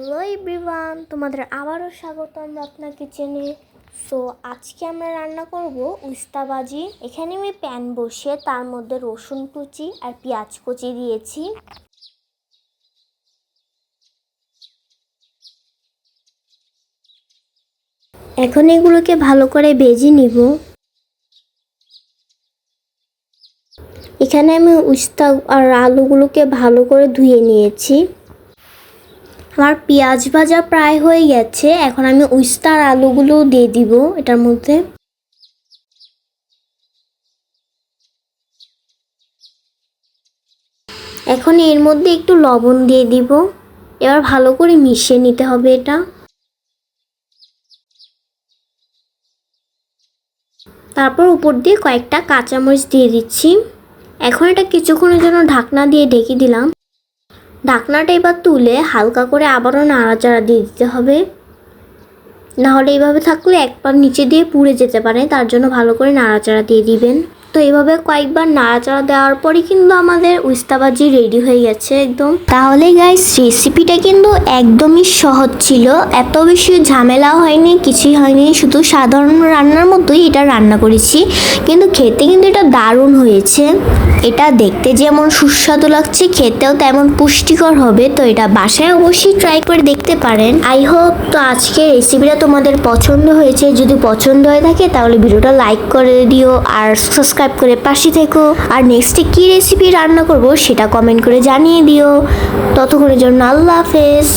Hello everyone, তোমাদের আবারও স্বাগতম রত্না কিচেনে সো আজকে আমরা রান্না করব উস্তাবাজি এখানে আমি প্যান বসিয়ে তার মধ্যে রসুন কুচি আর পেঁয়াজ কুচি দিয়েছি। এখন এগুলোকে ভালো করে ভেজে নিব। এখানে আমি উস্তা আর আলুগুলোকে ভালো করে ধুয়ে নিয়েছি। আমার পেঁয়াজ ভাজা প্রায় হয়ে গেছে। এখন আমি উস্তা আর আলুগুলো দিয়ে দিব এটার মধ্যে। এখন এর মধ্যে একটু লবণ দিয়ে দিব। এবার ভালো করে মিশিয়ে নিতে হবে এটা। তারপর উপর দিয়ে কয়েকটা কাঁচামরিচ দিয়ে দিচ্ছি। এখন এটা কিছুক্ষণের জন্য ঢাকনা দিয়ে ঢেকে দিলাম। ঢাকনাটা এবার তুলে হালকা করে আবারও নাড়াচাড়া দিয়ে দিতে হবে। নাহলে এইভাবে থাকলে একবার নিচে দিয়ে পুড়ে যেতে পারে, তার জন্য ভালো করে নাড়াচাড়া দিয়ে দিবেন। তো এইভাবে কয়েকবার নাড়াচাড়া দেওয়ার পরই কিন্তু আমাদের উস্তাবাজি রেডি হয়ে গেছে একদম। তাহলে গাইস রেসিপিটা কিন্তু একদমই সহজ ছিল। এত বেশি ঝামেলা হয়নি, কিছুই হয়নি, শুধু সাধারণ রান্নার মতোই এটা রান্না করেছি। কিন্তু খেতে কিন্তু এটা দারুণ হয়েছে। এটা দেখতে যেমন সুস্বাদু লাগছে, খেতেও তেমন পুষ্টিকর হবে। তো এটা বাসায় অবশ্যই ট্রাই করে দেখতে পারেন। আই হোপ তো আজকে রেসিপিটা তোমাদের পছন্দ হয়েছে। যদি পছন্দ হয়ে থাকে তাহলে ভিডিওটা লাইক করে দিও আর সাবস্ক্রাইব করে পাশে থেকো। আর নেক্সটে কী রেসিপি রান্না করব সেটা কমেন্ট করে জানিয়ে দিও। ততক্ষণের জন্য আল্লাহ হাফেজ।